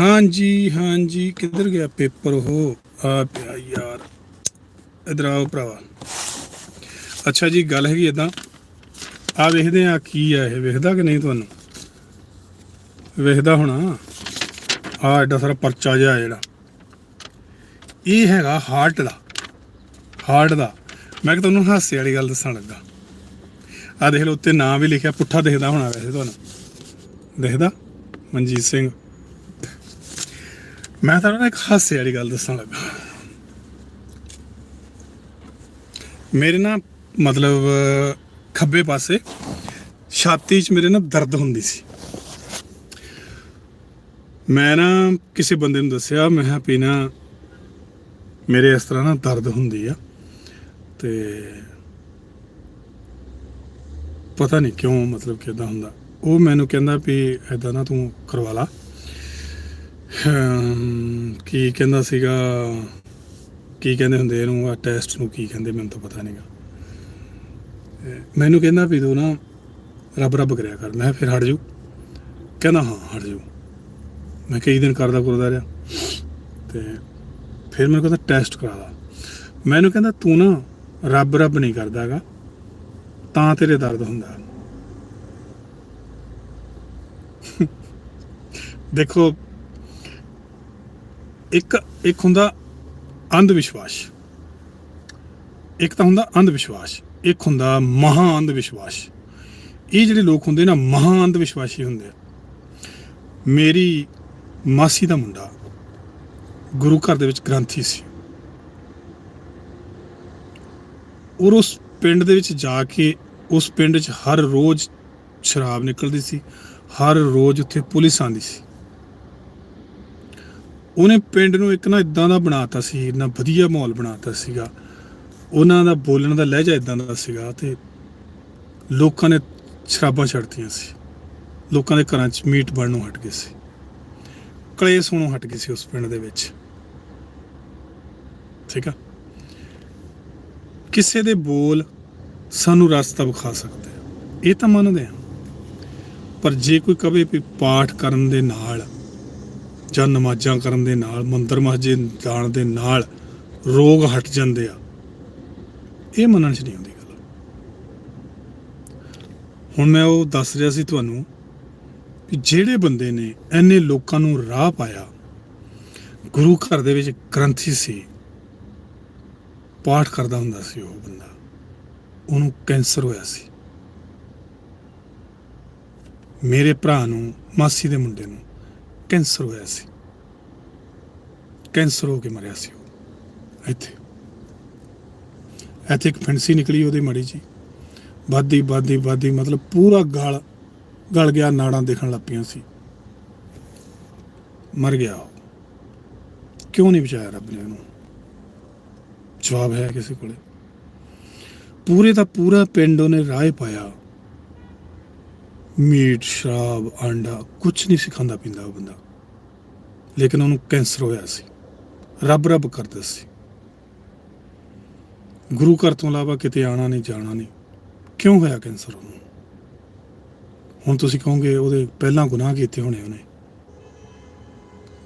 ਹਾਂਜੀ ਹਾਂਜੀ। ਕਿੱਧਰ ਗਿਆ ਪੇਪਰ ਉਹ? ਆ ਪਿਆ ਯਾਰ। ਇਧਰ ਆਓ ਭਰਾਵਾ। ਅੱਛਾ ਜੀ, ਗੱਲ ਹੈਗੀ ਇਦਾਂ ਆ ਵੇਖਦੇ ਆ ਕੀ ਆ ਇਹ। ਵੇਖਦਾ ਕਿ ਨਹੀਂ ਤੁਹਾਨੂੰ? ਵੇਖਦਾ ਹੋਣਾ। ਆ ਐਡਾ ਸਾਰਾ ਪਰਚਾ ਜਿਹਾ ਜਿਹੜਾ। ਇਹ ਹੈਗਾ ਹਾਰਟ ਦਾ। ਹਾਰਟ ਦਾ। ਮੈਂ ਕਿ ਤੁਹਾਨੂੰ ਹਾਸੇ ਵਾਲੀ ਗੱਲ ਦੱਸਣ ਲੱਗਾ। ਆ ਦੇਖ ਲਓ, ਉੱਤੇ ਨਾਂ ਵੀ ਲਿਖਿਆ। ਪੁੱਠਾ ਦਿਖਦਾ ਹੋਣਾ ਵੈਸੇ ਤੁਹਾਨੂੰ। ਦਿਖਦਾ? ਮਨਜੀਤ ਸਿੰਘ। ਮੈਂ ਤੁਹਾਨੂੰ ਨਾ ਇੱਕ ਹਾਸੇ ਵਾਲੀ ਗੱਲ ਦੱਸਣ ਲੱਗਾ। ਮੇਰੇ ਨਾ ਮਤਲਬ, ਖੱਬੇ ਪਾਸੇ ਛਾਤੀ 'ਚ ਮੇਰੇ ਨਾ ਦਰਦ ਹੁੰਦੀ ਸੀ। ਮੈਂ ਨਾ ਕਿਸੇ ਬੰਦੇ ਨੂੰ ਦੱਸਿਆ, ਮੈਂ ਕਿਹਾ ਵੀ ਨਾ, ਮੇਰੇ ਇਸ ਤਰ੍ਹਾਂ ਨਾ ਦਰਦ ਹੁੰਦੀ ਆ ਤੇ ਪਤਾ ਨਹੀਂ ਕਿਉਂ ਮਤਲਬ ਕਿਦਾਂ ਹੁੰਦਾ। ਉਹ ਮੈਨੂੰ ਕਹਿੰਦਾ ਵੀ ਐਦਾਂ ਨਾ ਤੂੰ ਕਰਵਾ ਲਾ। ਕੀ ਕਹਿੰਦਾ ਸੀਗਾ? ਕੀ ਕਹਿੰਦੇ ਹੁੰਦੇ ਇਹਨੂੰ? ਆ ਟੈਸਟ ਨੂੰ ਕੀ ਕਹਿੰਦੇ ਮੈਨੂੰ ਤਾਂ ਪਤਾ ਨਹੀਂਗਾ ਮੈਨੂੰ ਕਹਿੰਦਾ ਵੀ ਤੂੰ ਨਾ ਰੱਬ ਰੱਬ ਕਰਿਆ ਕਰ। ਮੈਂ ਕਿਹਾ ਫਿਰ ਹਟ ਜੂ ਕਹਿੰਦਾ, ਹਾਂ, ਹਟ ਜੂ ਮੈਂ ਕਈ ਦਿਨ ਕਰਦਾ ਕਰਦਾ ਰਿਹਾ। ਤੇ ਫਿਰ ਮੈਨੂੰ ਕਹਿੰਦਾ ਟੈਸਟ ਕਰਾ ਲਾ। ਮੈਨੂੰ ਕਹਿੰਦਾ, ਤੂੰ ਨਾ ਰੱਬ ਰੱਬ ਨਹੀਂ ਕਰਦਾਗਾ ਤਾਂ ਤੇਰੇ ਦਰਦ ਹੁੰਦਾ ਦੇਖੋ ਇੱਕ ਇੱਕ ਹੁੰਦਾ ਅੰਧ ਵਿਸ਼ਵਾਸ ਇੱਕ ਤਾਂ ਹੁੰਦਾ ਅੰਧ ਵਿਸ਼ਵਾਸ ਇੱਕ ਹੁੰਦਾ ਮਹਾ ਅੰਧ ਵਿਸ਼ਵਾਸ ਇਹ ਜਿਹੜੇ ਲੋਕ ਹੁੰਦੇ ਨਾ, ਮਹਾ ਅੰਧ ਵਿਸ਼ਵਾਸੀ ਹੁੰਦੇ ਆ। ਮੇਰੀ ਮਾਸੀ ਦਾ ਮੁੰਡਾ ਗੁਰੂ ਘਰ ਦੇ ਵਿੱਚ ਗ੍ਰੰਥੀ ਸੀ। ਔਰ ਉਸ ਪਿੰਡ ਦੇ ਵਿੱਚ ਜਾ ਕੇ ਉਸ ਪਿੰਡ 'ਚ ਹਰ ਰੋਜ਼ ਸ਼ਰਾਬ ਨਿਕਲਦੀ ਸੀ, ਹਰ ਰੋਜ਼ ਉੱਥੇ ਪੁਲਿਸ ਆਂਦੀ ਸੀ। ਉਹਨੇ ਪਿੰਡ ਨੂੰ ਇੱਕ ਨਾ ਇਦਾਂ ਦਾ ਬਣਾਤਾ ਸੀ, ਇੰਨਾ ਵਧੀਆ ਮਾਹੌਲ ਬਣਾਤਾ ਸੀਗਾ। ਉਹਨਾਂ ਦਾ ਬੋਲਣ ਦਾ ਲਹਿਜਾ ਇਦਾਂ ਦਾ ਸੀਗਾ ਤੇ ਲੋਕਾਂ ਨੇ ਸ਼ਰਾਬਾਂ ਛੱਡਤੀਆਂ ਸੀ। ਲੋਕਾਂ ਦੇ ਘਰਾਂ 'ਚ ਮੀਟ ਬਣਨੋਂ ਹਟ ਗਏ ਸੀ। ਕਲੇਸ਼ ਹੋਣੋਂ ਹਟ ਗਏ ਸੀ ਉਸ ਪਿੰਡ ਦੇ ਵਿੱਚ। ਠੀਕ ਆ? ਕਿਸੇ ਦੇ ਬੋਲ ਸਾਨੂੰ ਰਸਤਾ ਵਿਖਾ ਸਕਦੇ ਆ। ਇਹ ਤਾਂ ਮੰਨਦੇ ਆ। ਪਰ ਜੇ ਕੋਈ ਕਵੇ ਵੀ ਪਾਠ ਕਰਨ ਦੇ ਨਾਲ ਜਾਂ ਨਮਾਜ਼ਾਂ ਕਰਨ ਦੇ ਨਾਲ, ਮੰਦਰ ਮਸਜਿਦ ਜਾਣ ਦੇ ਨਾਲ ਰੋਗ ਹਟ ਜਾਂਦੇ ਆ। ਇਹ ਮੰਨਣ 'ਚ ਨਹੀਂ ਆਉਂਦੀ ਗੱਲ। ਹੁਣ ਮੈਂ ਉਹ ਦੱਸ ਰਿਹਾ ਸੀ ਤੁਹਾਨੂੰ ਕਿ ਜਿਹੜੇ ਬੰਦੇ ਨੇ ਐਨੇ ਲੋਕਾਂ ਨੂੰ ਰਾਹ ਪਾਇਆ, ਗੁਰੂ ਘਰ ਦੇ ਵਿੱਚ ਗ੍ਰੰਥੀ ਸੀ, ਪਾਠ ਕਰਦਾ ਹੁੰਦਾ ਸੀ ਉਹ ਬੰਦਾ, ਉਹਨੂੰ ਕੈਂਸਰ ਹੋਇਆ ਸੀ। ਮੇਰੇ ਭਰਾ ਨੂੰ, ਮਾਸੀ ਦੇ ਮੁੰਡੇ ਨੂੰ ਕੈਂਸਰ ਹੋਇਆ ਸੀ। ਕੈਂਸਰ ਹੋ ਕੇ ਮਰਿਆ ਸੀ ਉਹ। ਇੱਥੇ। ਇੱਥੇ ਇੱਕ ਫੈਂਸੀ ਨਿਕਲੀ ਉਹਦੀ ਮੜੀ ਜੀ ਵਾਦੀ ਵਾਦੀ ਵਾਦੀ, ਮਤਲਬ ਪੂਰਾ ਗਲ ਗਲ ਗਿਆ, ਨਾੜਾਂ ਦਿਖਣ ਲੱਗ ਪਈਆਂ ਸੀ। ਮਰ ਗਿਆ ਉਹ। ਕਿਉਂ ਨਹੀਂ ਬਚਾਇਆ ਰੱਬ ਨੇ ਉਹਨੂੰ? ਜਵਾਬ ਹੈ ਕਿਸੇ ਕੋਲੇ। ਪੂਰੇ ਦਾ ਪੂਰਾ ਪਿੰਡ ਉਹਨੇ ਰਾਹ ਪਾਇਆ। ਮੀਟ, ਸ਼ਰਾਬ ਆਂਡਾ ਕੁਝ ਨਹੀਂ ਸਿਖਾਉਂਦਾ ਪੀਂਦਾ ਉਹ ਬੰਦਾ। ਲੇਕਿਨ ਉਹਨੂੰ ਕੈਂਸਰ ਹੋਇਆ ਸੀ। ਰੱਬ ਰੱਬ ਕਰਦਾ ਸੀ। ਗੁਰੂ ਘਰ ਤੋਂ ਇਲਾਵਾ ਕਿਤੇ ਆਣਾ ਨਹੀਂ, ਜਾਣਾ ਨਹੀਂ। ਕਿਉਂ ਹੋਇਆ ਕੈਂਸਰ ਉਹਨੂੰ? ਹੁਣ ਤੁਸੀਂ ਕਹੋਗੇ ਉਹਦੇ ਪਹਿਲਾਂ ਗੁਨਾਹ ਕੀਤੇ ਹੋਣੇ ਉਹਨੇ।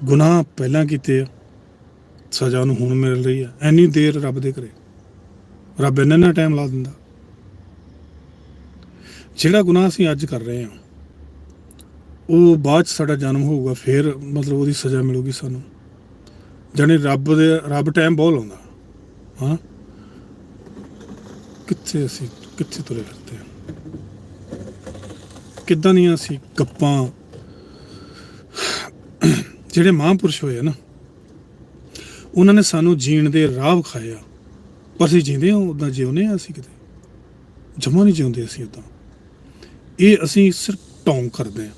ਗੁਨਾਹ ਪਹਿਲਾਂ ਕੀਤੇ ਆ। ਸਜ਼ਾ ਉਹਨੂੰ ਹੁਣ ਮਿਲ ਰਹੀ ਆ। ਐਨੀ ਦੇਰ ਰੱਬ ਦੇ ਕਰੇ ਰੱਬ ਇੰਨਾ ਨਾ ਟਾਈਮ ਲਾ ਦਿੰਦਾ। ਜਿਹੜਾ ਗੁਨਾਹ ਅਸੀਂ ਅੱਜ ਕਰ ਰਹੇ ਹਾਂ, ਉਹ ਬਾਅਦ ਚ ਸਾਡਾ ਜਨਮ ਹੋਊਗਾ, ਫਿਰ ਮਤਲਬ ਉਹਦੀ ਸਜ਼ਾ ਮਿਲੂਗੀ ਸਾਨੂੰ। ਜਾਣੀ ਰੱਬ ਦੇ, ਰੱਬ ਟਾਈਮ ਬਹੁਤ ਲਾਉਂਦਾ। ਹਾਂ? ਕਿੱਥੇ ਅਸੀਂ, ਕਿੱਥੇ ਤੁਰੇ ਫਿਰਦੇ ਹਾਂ? ਕਿੱਦਾਂ ਦੀਆਂ ਅਸੀਂ ਗੱਪਾਂ, ਜਿਹੜੇ ਮਹਾਂਪੁਰਸ਼ ਹੋਏ ਆ ਨਾ, ਉਹਨਾਂ ਨੇ ਸਾਨੂੰ ਜੀਣ ਦੇ ਰਾਹ ਵਿਖਾਇਆ ਪਰ ਅਸੀਂ ਜਿੰਦੇ ਹਾਂ ਉਦਾਂ ਜਿਉਂਦੇ ਹਾਂ ਅਸੀਂ ਕਿਤੇ। ਜਮਾ ਨਹੀਂ ਜਿਉਂਦੇ ਅਸੀਂ ਉਦਾਂ ਇਹ ਅਸੀਂ ਸਿਰਫ ਟੌਂਗ ਕਰਦੇ ਆ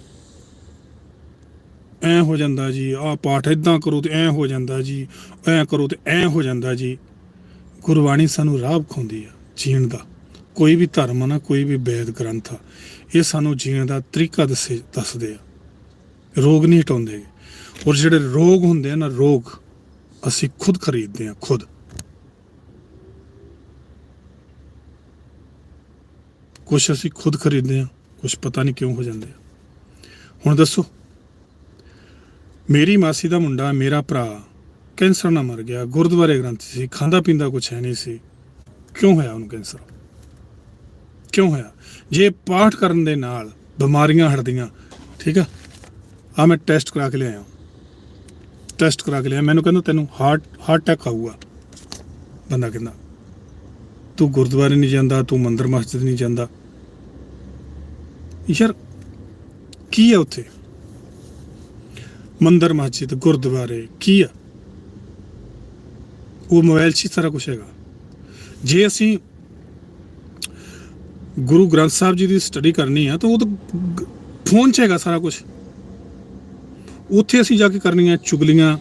ਐ ਹੋ ਜਾਂਦਾ ਜੀ, ਆਹ ਪਾਠ ਇਦਾਂ ਕਰੋ ਤੇ ਐ ਹੋ ਜਾਂਦਾ ਜੀ, ਐ ਕਰੋ ਤੇ ਐ ਹੋ ਜਾਂਦਾ ਜੀ। ਗੁਰਬਾਣੀ ਸਾਨੂੰ ਰਾਹ ਵਿਖਾਉਂਦੀ ਆ ਜੀਣ ਦਾ। ਕੋਈ ਵੀ ਧਰਮ ਆ ਨਾ, ਕੋਈ ਵੀ ਵੇਦ ਗ੍ਰੰਥ ਆ, ਇਹ ਸਾਨੂੰ ਜੀਣ ਦਾ ਤਰੀਕਾ ਦੱਸੇ, ਦੱਸਦੇ ਆ। ਰੋਗ ਨਹੀਂ ਹਟਾਉਂਦੇ। ਔਰ ਜਿਹੜੇ ਰੋਗ ਹੁੰਦੇ ਆ ਨਾ, ਰੋਗ ਅਸੀਂ ਖੁਦ ਖਰੀਦਦੇ ਆ, ਖੁਦ। ਕੁਛ ਅਸੀਂ ਖੁਦ ਖਰੀਦਦੇ ਆ। ਕੁਛ ਪਤਾ ਨਹੀਂ ਕਿਉਂ ਹੋ ਜਾਂਦੇ ਆ। ਹੁਣ ਦੱਸੋ, ਮੇਰੀ ਮਾਸੀ ਦਾ ਮੁੰਡਾ, ਮੇਰਾ ਭਰਾ ਕੈਂਸਰ ਨਾਲ ਮਰ ਗਿਆ, ਗੁਰਦੁਆਰੇ ਗ੍ਰੰਥੀ ਸੀ, ਖਾਂਦਾ ਪੀਂਦਾ ਕੁਛ ਹੈ ਨਹੀਂ ਸੀ। ਕਿਉਂ ਹੋਇਆ ਉਹਨੂੰ ਕੈਂਸਰ? ਕਿਉਂ ਹੋਇਆ? ਜੇ ਪਾਠ ਕਰਨ ਦੇ ਨਾਲ ਬਿਮਾਰੀਆਂ ਹਟਦੀਆਂ, ਠੀਕ ਆ? ਆ ਮੈਂ ਟੈਸਟ ਕਰਾ ਕੇ ਲਿਆਇਆ। ਟੈਸਟ ਕਰਾ ਕੇ ਲਿਆ ਮੈਨੂੰ ਕਹਿੰਦਾ ਤੈਨੂੰ ਹਾਰਟ ਹਾਰਟ ਅਟੈਕ ਆਊਗਾ। ਬੰਦਾ ਕਹਿੰਦਾ, ਤੂੰ ਗੁਰਦੁਆਰੇ ਨਹੀਂ ਜਾਂਦਾ, ਤੂੰ ਮੰਦਰ ਮਸਜਿਦ ਨਹੀਂ ਜਾਂਦਾ। ਯਾਰ ਕੀ ਹੈ ਉੱਥੇ? ਮੰਦਰ, ਮਸਜਿਦ, ਗੁਰਦੁਆਰੇ, ਕੀ ਆ? ਉਹ ਮੋਬਾਈਲ 'ਚ ਹੀ ਸਾਰਾ ਕੁਝ ਹੈਗਾ। ਜੇ ਅਸੀਂ ਗੁਰੂ ਗ੍ਰੰਥ ਸਾਹਿਬ ਜੀ ਦੀ ਸਟੱਡੀ ਕਰਨੀ ਆ ਤਾਂ ਉਹ ਤਾਂ ਫੋਨ 'ਚ ਹੈਗਾ ਸਾਰਾ ਕੁਝ ਉੱਥੇ ਅਸੀਂ ਜਾ ਕੇ ਕਰਨੀਆਂ ਚੁਗਲੀਆਂ।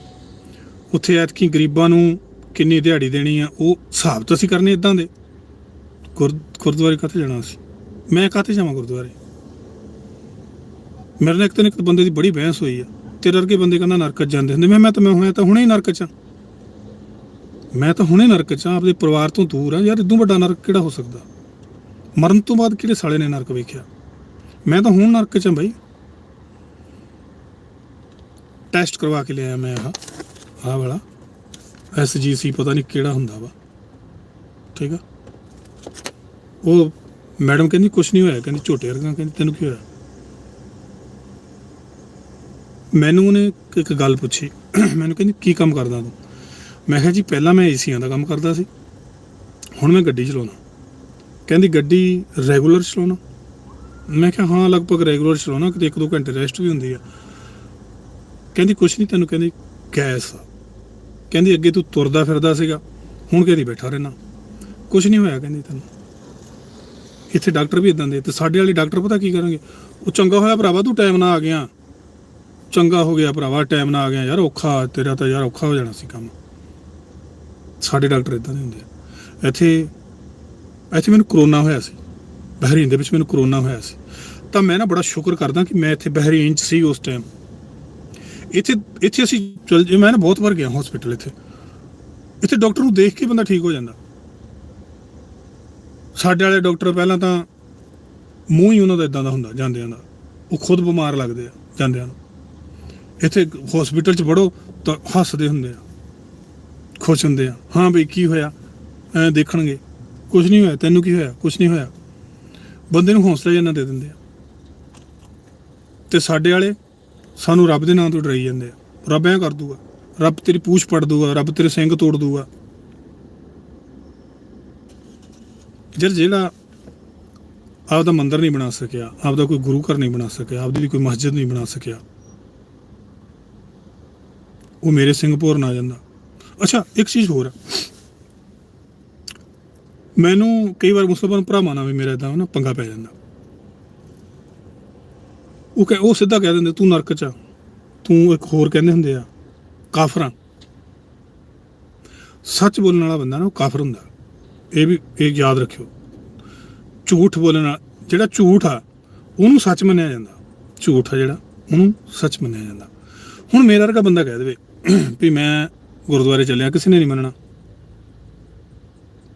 ਉੱਥੇ ਐਤਕੀ ਗਰੀਬਾਂ ਨੂੰ ਕਿੰਨੀ ਦਿਹਾੜੀ ਦੇਣੀ ਆ, ਉਹ ਹਿਸਾਬ ਤਾਂ ਅਸੀਂ ਕਰਨੇ ਇਦਾਂ ਦੇ। ਗੁਰ, ਗੁਰਦੁਆਰੇ ਕਾਹਤੇ ਜਾਣਾ ਸੀ ਮੈਂ ਕਾਹਤੇ ਜਾਵਾਂ ਗੁਰਦੁਆਰੇ? ਮੇਰੇ ਨਾਲ ਇੱਕ ਦਿਨ ਇੱਕ ਬੰਦੇ ਦੀ ਬੜੀ ਬਹਿਸ ਹੋਈ ਆ। ਤੇਰੇ ਵਰਗੇ ਬੰਦੇ ਕਹਿੰਦਾ ਨਰਕ 'ਚ ਜਾਂਦੇ ਹੁੰਦੇ। ਮੈਂ ਮੈਂ ਤਾਂ, ਮੈਂ ਹੁਣੇ ਤਾਂ ਹੁਣੇ ਹੀ ਨਰਕ 'ਚ ਆ। ਮੈਂ ਤਾਂ ਹੁਣੇ ਨਰਕ 'ਚ ਆ ਆਪਣੇ ਪਰਿਵਾਰ ਤੋਂ ਦੂਰ ਆ। ਯਾਰ ਇਦੋਂ ਵੱਡਾ ਨਰਕ ਕਿਹੜਾ ਹੋ ਸਕਦਾ? ਮਰਨ ਤੋਂ ਬਾਅਦ ਕਿਹੜੇ ਸਾਲੇ ਨੇ ਨਰਕ ਵੇਖਿਆ? ਮੈਂ ਤਾਂ ਹੁਣ ਨਰਕ 'ਚ ਆ ਬਾਈ। ਟੈਸਟ ਕਰਵਾ ਕੇ ਲਿਆਇਆ ਮੈਂ ਆਹ ਆਹ ਵਾਲਾ। ਐਸਜੀਸੀ ਪਤਾ ਨਹੀਂ ਕਿਹੜਾ ਹੁੰਦਾ ਵਾ। ਠੀਕ ਆ? ਉਹ ਮੈਡਮ ਕਹਿੰਦੀ, ਕੁਛ ਨਹੀਂ ਹੋਇਆ। ਕਹਿੰਦੀ ਝੋਟੇ ਵਰਗਾ, ਕਹਿੰਦੀ ਤੈਨੂੰ ਕੀ ਹੋਇਆ? ਮੈਨੂੰ ਉਹਨੇ ਇੱਕ- ਗੱਲ ਪੁੱਛੀ। ਮੈਨੂੰ ਕਹਿੰਦੀ, ਕੀ ਕੰਮ ਕਰਦਾ ਤੂੰ? ਮੈਂ ਕਿਹਾ, ਜੀ, ਪਹਿਲਾਂ ਮੈਂ ਏਸੀਆਂ ਦਾ ਕੰਮ ਕਰਦਾ ਸੀ। ਹੁਣ ਮੈਂ ਗੱਡੀ ਚਲਾਉਣਾ। ਕਹਿੰਦੀ, ਗੱਡੀ ਰੈਗੂਲਰ ਚਲਾਉਣਾ? ਮੈਂ ਕਿਹਾ, ਹਾਂ, ਲਗਭਗ ਰੈਗੂਲਰ ਚਲਾਉਣਾ। ਕਿਤੇ 1-2 ਘੰਟੇ ਰੈਸਟ ਵੀ ਹੁੰਦੀ ਆ। ਕਹਿੰਦੀ, ਕੁਛ ਨਹੀਂ, ਤੈਨੂੰ ਕਹਿੰਦੀ, ਗੈਸ ਆ। ਕਹਿੰਦੀ, ਅੱਗੇ ਤੂੰ ਤੁਰਦਾ ਫਿਰਦਾ ਸੀਗਾ। ਹੁਣ ਕਹਿੰਦੀ ਬੈਠਾ ਰਹਿਣਾ। ਕੁਛ ਨਹੀਂ ਹੋਇਆ, ਕਹਿੰਦੀ ਤੈਨੂੰ। ਇੱਥੇ ਡਾਕਟਰ ਵੀ ਇਦਾਂ ਦੇ ਤੇ ਸਾਡੇ ਵਾਲੇ ਡਾਕਟਰ ਪਤਾ ਕੀ ਕਰਨਗੇ? ਉਹ ਚੰਗਾ ਹੋਇਆ ਭਰਾਵਾ, ਤੂੰ ਟਾਈਮ ਨਾਲ ਆ ਗਿਆ। ਚੰਗਾ ਹੋ ਗਿਆ ਭਰਾਵਾ ਟਾਈਮ ਨਾਲ ਆ ਗਿਆ। ਯਾਰ ਔਖਾ, ਤੇਰਾ ਤਾਂ ਯਾਰ ਔਖਾ ਹੋ ਜਾਣਾ ਸੀ ਕੰਮ। ਸਾਡੇ ਡਾਕਟਰ ਇਦਾਂ ਦੇ ਹੁੰਦੇ ਆ। ਇੱਥੇ ਇੱਥੇ ਮੈਨੂੰ ਕਰੋਨਾ ਹੋਇਆ ਸੀ। ਬਹਿਰੀਨ ਦੇ ਵਿੱਚ ਮੈਨੂੰ ਕਰੋਨਾ ਹੋਇਆ ਸੀ। ਤਾਂ ਮੈਂ ਨਾ ਬੜਾ ਸ਼ੁਕਰ ਕਰਦਾ ਕਿ ਮੈਂ ਇੱਥੇ ਬਹਿਰੀਨ 'ਚ ਸੀ ਉਸ ਟਾਈਮ ਇੱਥੇ ਇੱਥੇ ਅਸੀਂ ਚਲ, ਜੇ ਮੈਂ ਨਾ ਬਹੁਤ ਵਾਰ ਗਿਆ ਹਸਪੀਟਲ ਇੱਥੇ। ਇੱਥੇ ਡਾਕਟਰ ਨੂੰ ਦੇਖ ਕੇ ਬੰਦਾ ਠੀਕ ਹੋ ਜਾਂਦਾ। ਸਾਡੇ ਵਾਲੇ ਡਾਕਟਰ ਪਹਿਲਾਂ ਤਾਂ ਮੂੰਹ ਹੀ ਉਹਨਾਂ ਦਾ ਇਦਾਂ ਦਾ ਹੁੰਦਾ, ਜਾਂਦਿਆਂ ਦਾ। ਉਹ ਖੁਦ ਬਿਮਾਰ ਲੱਗਦੇ ਆ, ਜਾਂਦਿਆਂ ਨੂੰ। ਇੱਥੇ ਹਸਪੀਟਲ 'ਚ ਵੜੋ ਤਾਂ ਹੱਸਦੇ ਹੁੰਦੇ ਆ। ਖੁਸ਼ ਹੁੰਦੇ ਆ। ਹਾਂ ਬਈ, ਕੀ ਹੋਇਆ? ਐ ਦੇਖਣਗੇ। ਕੁਝ ਨਹੀਂ ਹੋਇਆ। ਤੈਨੂੰ ਕੀ ਹੋਇਆ? ਕੁਝ ਨਹੀਂ ਹੋਇਆ। ਬੰਦੇ ਨੂੰ ਹੌਸਲਾ ਜਿਹਾ ਦੇ ਦਿੰਦੇ ਆ। ਤੇ ਸਾਡੇ ਵਾਲੇ ਸਾਨੂੰ ਰੱਬ ਦੇ ਨਾਂ ਤੋਂ ਡਰਾਈ ਜਾਂਦੇ ਆ। ਰੱਬ ਐ ਕਰ ਦੂਗਾ। ਰੱਬ ਤੇਰੀ ਪੂਛ ਪੜ ਦੂਗਾ। ਰੱਬ ਤੇਰੇ ਸਿੰਘ ਤੋੜ ਦੂਗਾ। ਜਦ ਜਿਹੜਾ ਆਪਦਾ ਮੰਦਰ ਨਹੀਂ ਬਣਾ ਸਕਿਆ, ਆਪਦਾ ਕੋਈ ਗੁਰੂ ਘਰ ਨਹੀਂ ਬਣਾ ਸਕਿਆ, ਆਪਦੀ ਕੋਈ ਮਸਜਿਦ ਨਹੀਂ ਬਣਾ ਸਕਿਆ ਉਹ ਮੇਰੇ ਸਿੰਘਪੁਰ ਨਾ ਜਾਂਦਾ। ਅੱਛਾ, ਇੱਕ ਚੀਜ਼ ਹੋਰ ਆ ਮੈਨੂੰ ਕਈ ਵਾਰ ਮੁਸਲਮਾਨ ਭਰਾਵਾਂ ਨਾਲ ਵੀ ਮੇਰਾ ਇਦਾਂ ਨਾ ਪੰਗਾ ਪੈ ਜਾਂਦਾ। ਉਹ ਕਹੇ, ਉਹ ਸਿੱਧਾ ਕਹਿ ਦਿੰਦੇ, ਤੂੰ ਨਰਕ ਚ ਆ। ਤੂੰ ਇੱਕ ਹੋਰ ਕਹਿੰਦੇ ਹੁੰਦੇ ਆ, ਕਾਫਰਾਂ। ਸੱਚ ਬੋਲਣ ਵਾਲਾ ਬੰਦਾ ਨਾ ਉਹ ਕਾਫਰ ਹੁੰਦਾ। ਇਹ ਵੀ, ਇਹ ਯਾਦ ਰੱਖਿਓ। ਝੂਠ ਬੋਲਣ ਵਾਲਾ, ਜਿਹੜਾ ਝੂਠ ਆ, ਉਹਨੂੰ ਸੱਚ ਮੰਨਿਆ ਜਾਂਦਾ। ਝੂਠ ਆ ਜਿਹੜਾ, ਉਹਨੂੰ ਸੱਚ ਮੰਨਿਆ ਜਾਂਦਾ। ਹੁਣ ਮੇਰਾ ਵਰਗਾ ਬੰਦਾ ਕਹਿ ਦੇਵੇ ਵੀ ਮੈਂ ਗੁਰਦੁਆਰੇ ਚੱਲਿਆ, ਕਿਸੇ ਨੇ ਨਹੀਂ ਮੰਨਣਾ।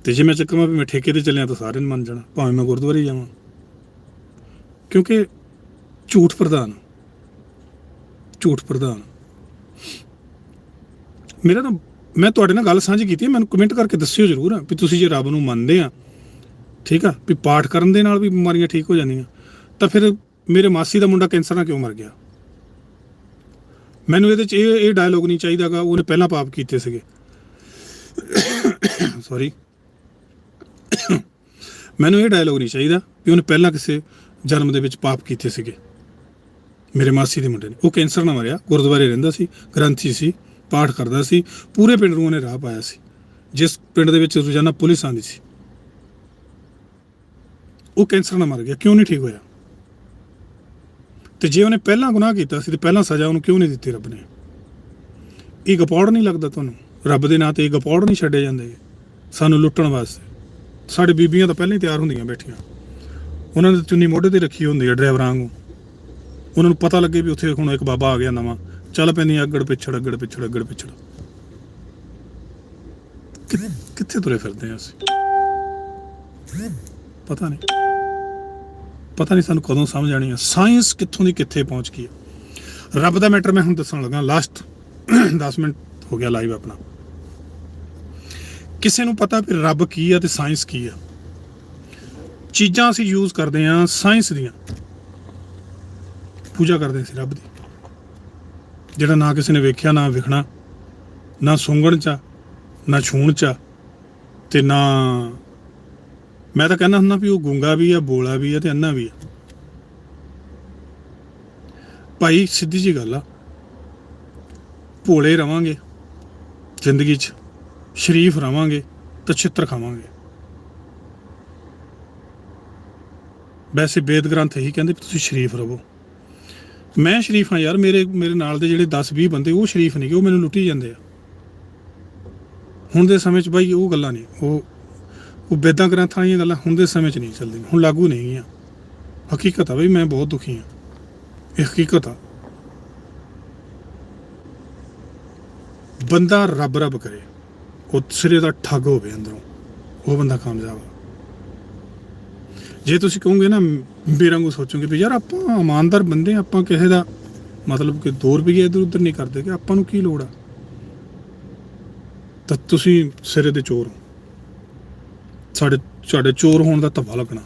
ਤੇ ਜੇ ਮੈਂ ਚੱਕਵਾਂ ਵੀ ਮੈਂ ਠੇਕੇ ਤੇ ਚੱਲਿਆ ਤਾਂ ਸਾਰੇ ਨੇ ਮੰਨ ਜਾਣਾ, ਭਾਵੇਂ ਮੈਂ ਗੁਰਦੁਆਰੇ ਜਾਵਾਂ। ਕਿਉਂਕਿ ਝੂਠ ਪ੍ਰਧਾਨ। ਝੂਠ ਪ੍ਰਧਾਨ। ਮੇਰਾ ਨਾ ਮੈਂ ਤੁਹਾਡੇ ਨਾਲ ਗੱਲ ਸਾਂਝੀ ਕੀਤੀ ਹੈ, ਮੈਨੂੰ ਕਮੈਂਟ ਕਰਕੇ ਦੱਸਿਓ ਜਰੂਰ ਵੀ ਤੁਸੀਂ ਜੇ ਰੱਬ ਨੂੰ ਮੰਨਦੇ ਆ, ਠੀਕ ਆ, ਵੀ ਪਾਠ ਕਰਨ ਦੇ ਨਾਲ ਵੀ ਬਿਮਾਰੀਆਂ ਠੀਕ ਹੋ ਜਾਂਦੀਆਂ। ਤਾਂ ਫਿਰ ਮੇਰੇ ਮਾਸੀ ਦਾ ਮੁੰਡਾ ਕੈਂਸਰ ਨਾਲ ਕਿਉਂ ਮਰ ਗਿਆ? ਮੈਨੂੰ ਇਹਦੇ ਚ ਇਹ ਇਹ ਡਾਇਲੋਗ ਨਹੀਂ ਚਾਹੀਦਾਗਾ, ਉਹਨੇ ਪਹਿਲਾਂ ਪਾਪ ਕੀਤੇ ਸੀਗੇ। ਸੌਰੀ ਮੈਨੂੰ ਇਹ ਡਾਇਲੋਗ ਨਹੀਂ ਚਾਹੀਦਾ ਵੀ ਉਹਨੇ ਪਹਿਲਾਂ ਕਿਸੇ ਜਨਮ ਦੇ ਵਿੱਚ ਪਾਪ ਕੀਤੇ ਸੀਗੇ। ਮੇਰੇ ਮਾਸੀ ਦੇ ਮੁੰਡੇ ਨੇ। ਉਹ ਕੈਂਸਰ ਨਾਲ ਮਰਿਆ, ਗੁਰਦੁਆਰੇ ਰਹਿੰਦਾ ਸੀ, ਗ੍ਰੰਥੀ ਸੀ, ਪਾਠ ਕਰਦਾ ਸੀ, ਪੂਰੇ ਪਿੰਡ ਨੂੰ ਉਹਨੇ ਰਾਹ ਪਾਇਆ ਸੀ। ਜਿਸ ਪਿੰਡ ਦੇ ਵਿੱਚ ਰੋਜ਼ਾਨਾ ਪੁਲਿਸ ਆਉਂਦੀ ਸੀ। ਉਹ ਕੈਂਸਰ ਨਾਲ ਮਰ ਗਿਆ, ਕਿਉਂ ਨਹੀਂ ਠੀਕ ਹੋਇਆ? ਤੇ ਜੇ ਉਹਨੇ ਪਹਿਲਾਂ ਗੁਨਾਹ ਕੀਤਾ ਸੀ ਤੇ ਪਹਿਲਾਂ ਸਜ਼ਾ ਉਹਨੂੰ ਕਿਉਂ ਨਹੀਂ ਦਿੱਤੀ ਰੱਬ ਨੇ? ਇਹ ਗਪੌੜ ਨਹੀਂ ਲੱਗਦਾ ਤੁਹਾਨੂੰ? ਰੱਬ ਦੇ ਨਾਂ ਤੇ ਇਹ ਗਪੌੜ ਨਹੀਂ ਛੱਡੇ ਜਾਂਦੇ। ਸਾਨੂੰ ਲੁੱਟਣ ਵਾਸਤੇ। ਸਾਡੇ ਬੀਬੀਆਂ ਤਾਂ ਪਹਿਲਾਂ ਹੀ ਤਿਆਰ ਹੁੰਦੀਆਂ ਬੈਠੀਆਂ। ਉਹਨਾਂ ਨੇ ਚੁੰਨੀ ਮੋਢੇ ਤੇ ਰੱਖੀ ਹੁੰਦੀ ਹੈ ਡਰਾਈਵਰਾਂ ਵਾਂਗੂ। ਉਹਨਾਂ ਨੂੰ ਪਤਾ ਲੱਗੇ ਵੀ ਉੱਥੇ ਹੁਣ ਇੱਕ ਬਾਬਾ ਆ ਗਿਆ ਨਵਾਂ। ਚੱਲ ਪੈਂਦੀ ਅੱਗੜ ਪਿੱਛੜ ਅੱਗੜ ਪਿੱਛੜ ਅੱਗੜ ਪਿੱਛੜ। ਕਿੱਥੇ ਤੁਰੇ ਫਿਰਦੇ ਆ ਅਸੀਂ? ਪਤਾ ਨਹੀਂ। ਪਤਾ ਨਹੀਂ ਸਾਨੂੰ ਕਦੋਂ ਸਮਝ ਆਣੀ ਆ। ਸਾਇੰਸ ਕਿੱਥੋਂ ਦੀ ਕਿੱਥੇ ਪਹੁੰਚ ਗਈ ਹੈ ਰੱਬ ਦਾ ਮੈਟਰ ਮੈਂ ਹੁਣ ਦੱਸਣ ਲੱਗਾ ਲਾਸਟ 10 ਮਿੰਟ ਹੋ ਗਿਆ ਲਾਈਵ ਆਪਣਾ। ਕਿਸੇ ਨੂੰ ਪਤਾ ਵੀ ਰੱਬ ਕੀ ਆ ਤੇ ਸਾਇੰਸ ਕੀ ਆ। ਚੀਜ਼ਾਂ ਅਸੀਂ ਯੂਜ਼ ਕਰਦੇ ਆ ਸਾਇੰਸ ਦੀਆਂ। ਪੂਜਾ ਕਰਦੇ ਸੀ ਰੱਬ ਦੀ। ਜਿਹੜਾ ਨਾ ਕਿਸੇ ਨੇ ਵੇਖਿਆ ਨਾ ਵਿਖਣਾ ਨਾ ਸੁੰਗਣ ਚ ਆ, ਨਾ ਛੂਣ ਚ ਆ, ਤੇ ਨਾ ਮੈਂ ਤਾਂ ਕਹਿੰਦਾ ਹੁੰਦਾ ਵੀ ਉਹ ਗੁੰਗਾ ਵੀ ਆ, ਬੋਲਾ ਵੀ ਆ ਤੇ ਅੰਨਾ ਵੀ ਆ। ਭਾਈ, ਸਿੱਧੀ ਜੀ ਗੱਲ ਆ। ਭੋਲੇ ਰਵਾਂਗੇ, ਜ਼ਿੰਦਗੀ 'ਚ ਸ਼ਰੀਫ ਰਵਾਂਗੇ ਤਾਂ ਛਿੱਤਰ ਖਾਵਾਂਗੇ। ਵੈਸੇ ਵੇਦ ਗ੍ਰੰਥ ਇਹੀ ਕਹਿੰਦੇ ਵੀ ਤੁਸੀਂ ਸ਼ਰੀਫ ਰਹੋ ਮੈਂ ਸ਼ਰੀਫ ਹਾਂ ਯਾਰ, ਮੇਰੇ ਮੇਰੇ ਨਾਲ ਦੇ ਜਿਹੜੇ 10 20 ਬੰਦੇ, ਉਹ ਸ਼ਰੀਫ ਨਹੀਂਗੇ ਉਹ ਮੈਨੂੰ ਲੁੱਟੀ ਜਾਂਦੇ ਆ। ਹੁਣ ਦੇ ਸਮੇਂ 'ਚ ਬਾਈ, ਉਹ ਗੱਲਾਂ ਨਹੀਂ, ਉਹ ਉਹ ਵੇਦਾਂ ਗ੍ਰੰਥਾਂ ਵਾਲੀਆਂ ਗੱਲਾਂ ਹੁਣ ਦੇ ਸਮੇਂ 'ਚ ਨਹੀਂ ਚੱਲਦੀਆਂ ਹੁਣ ਲਾਗੂ ਨਹੀਂ ਗੀਆਂ ਹਕੀਕਤ ਆ ਬਈ ਮੈਂ ਬਹੁਤ ਦੁਖੀ ਹਾਂ ਇਹ ਹਕੀਕਤ ਆ। ਬੰਦਾ ਰੱਬ ਰੱਬ ਕਰੇ ਉਹ ਸਿਰੇ ਦਾ ਠੱਗ ਹੋਵੇ ਅੰਦਰੋਂ ਉਹ ਬੰਦਾ ਕਾਮਯਾਬ ਆ। ਜੇ ਤੁਸੀਂ ਕਹੋਗੇ ਨਾ ਮੇਰਾ ਨੂੰ ਸੋਚੋਗੇ ਵੀ ਯਾਰ ਆਪਾਂ ਇਮਾਨਦਾਰ ਬੰਦੇ ਹਾਂ, ਆਪਾਂ ਕਿਸੇ ਦਾ ਮਤਲਬ ਕਿ 2 ਰੁਪਏ ਇਧਰ ਉਧਰ ਨਹੀਂ ਕਰਦੇ ਕਿ ਆਪਾਂ ਨੂੰ ਕੀ ਲੋੜ ਆ? ਤਾਂ ਤੁਸੀਂ ਸਿਰੇ ਦੇ ਚੋਰ ਹੋ। ਸਾਡੇ ਸਾਡੇ ਚੋਰ ਹੋਣ ਦਾ ਧੱਬਾ ਲੱਗਣਾ।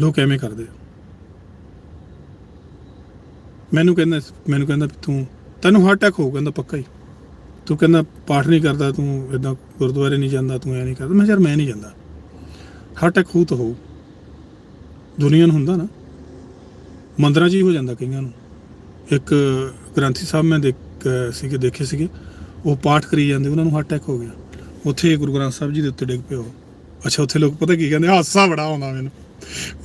ਲੋਕ ਐਵੇਂ ਕਰਦੇ ਮੈਨੂੰ ਕਹਿੰਦਾ ਮੈਨੂੰ ਕਹਿੰਦਾ ਤੂੰ, ਤੈਨੂੰ ਹਾਰਟ ਅਟੈਕ ਹੋਊ, ਕਹਿੰਦਾ ਪੱਕਾ ਹੀ। ਤੂੰ ਕਹਿੰਦਾ ਪਾਠ ਨਹੀਂ ਕਰਦਾ, ਤੂੰ ਇਦਾਂ ਗੁਰਦੁਆਰੇ ਨਹੀਂ ਜਾਂਦਾ, ਤੂੰ ਐ ਨਹੀਂ ਕਰਦਾ। ਮੈਂ ਕਿਹਾ ਯਾਰ ਮੈਂ ਨਹੀਂ ਜਾਂਦਾ। ਹਾਰਟ ਅਟੈਕ ਹੋਊ ਤਾਂ ਹੋਊ। ਦੁਨੀਆ ਨੂੰ ਹੁੰਦਾ ਨਾ। ਮੰਦਰਾਂ 'ਚ ਹੀ ਹੋ ਜਾਂਦਾ ਕਈਆਂ ਨੂੰ। ਇੱਕ ਗ੍ਰੰਥੀ ਸਾਹਿਬ ਮੈਂ ਦੇਖ ਸੀਗੇ, ਦੇਖੇ ਸੀਗੇ। ਉਹ ਪਾਠ ਕਰੀ ਜਾਂਦੇ, ਉਹਨਾਂ ਨੂੰ ਹਾਰਟ ਅਟੈਕ ਹੋ ਗਿਆ। ਉੱਥੇ ਗੁਰੂ ਗ੍ਰੰਥ ਸਾਹਿਬ ਜੀ ਦੇ ਉੱਤੇ ਡਿੱਗ ਪਿਓ। ਅੱਛਾ, ਉੱਥੇ ਲੋਕ ਪਤਾ ਕੀ ਕਹਿੰਦੇ, ਹਾਸਾ ਬੜਾ ਆਉਂਦਾ ਮੈਨੂੰ।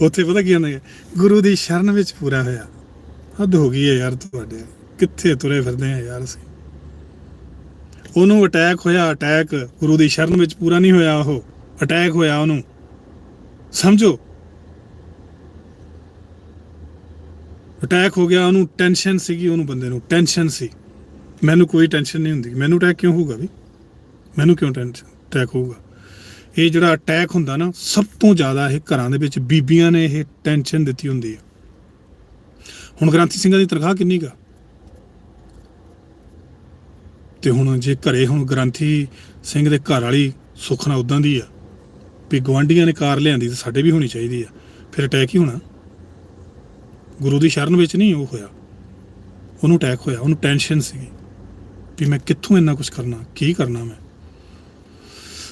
ਉੱਥੇ ਪਤਾ ਕੀ ਕਹਿੰਦੇ, ਗੁਰੂ ਦੀ ਸ਼ਰਨ ਵਿੱਚ ਪੂਰਾ ਹੋਇਆ। ਹੱਦ ਹੋ ਗਈ ਹੈ ਯਾਰ ਤੁਹਾਡੇ। ਕਿੱਥੇ ਤੁਰੇ ਫਿਰਦੇ ਆ ਯਾਰ ਅਸੀਂ? ਉਹਨੂੰ ਅਟੈਕ ਹੋਇਆ ਅਟੈਕ ਗੁਰੂ ਦੀ ਸ਼ਰਨ ਵਿੱਚ ਪੂਰਾ ਨਹੀਂ ਹੋਇਆ ਉਹ। ਅਟੈਕ ਹੋਇਆ ਉਹਨੂੰ। ਸਮਝੋ? ਅਟੈਕ ਹੋ ਗਿਆ ਉਹਨੂੰ ਟੈਨਸ਼ਨ ਸੀਗੀ ਉਹਨੂੰ ਬੰਦੇ ਨੂੰ। ਟੈਨਸ਼ਨ ਸੀ। ਮੈਨੂੰ ਕੋਈ ਟੈਨਸ਼ਨ ਨਹੀਂ ਹੁੰਦੀ। ਮੈਨੂੰ ਅਟੈਕ ਕਿਉਂ ਹੋਊਗਾ ਵੀ? ਮੈਨੂੰ ਕਿਉਂ ਟੈਨਸ਼ਨ ਅਟੈਕ ਹੋਊਗਾ? ਇਹ ਜਿਹੜਾ ਅਟੈਕ ਹੁੰਦਾ ਨਾ, ਸਭ ਤੋਂ ਜ਼ਿਆਦਾ ਇਹ ਘਰਾਂ ਦੇ ਵਿੱਚ ਬੀਬੀਆਂ ਨੇ ਇਹ ਟੈਨਸ਼ਨ ਦਿੱਤੀ ਹੁੰਦੀ ਹੈ। ਹੁਣ ਗ੍ਰਾਂਥੀ ਸਿੰਘਾਂ ਦੀ ਤਨਖਾਹ ਕਿੰਨੀ ਗਾ ਤੇ ਹੁਣ ਜੇ ਘਰੇ ਹੁਣ ਗ੍ਰਾਂਥੀ ਸਿੰਘ ਦੇ ਘਰ ਵਾਲੀ ਸੁਖਨਾ ਉਦਾਂ ਦੀ ਆ, ਵੀ ਗਵਾਂਢੀਆਂ ਨੇ ਕਾਰ ਲਿਆਂਦੀ ਤੇ ਸਾਡੇ ਵੀ ਹੋਣੀ ਚਾਹੀਦੀ ਆ, ਫਿਰ ਅਟੈਕ ਹੀ ਹੋਣਾ। ਗੁਰੂ ਦੀ ਸ਼ਰਨ ਵਿੱਚ ਨਹੀਂ ਉਹ ਹੋਇਆ। ਉਹਨੂੰ ਅਟੈਕ ਹੋਇਆ, ਉਹਨੂੰ ਟੈਨਸ਼ਨ ਸੀਗੀ, ਵੀ ਮੈਂ ਕਿੱਥੋਂ ਇੰਨਾ ਕੁਝ ਕਰਨਾ, ਕੀ ਕਰਨਾ ਮੈਂ?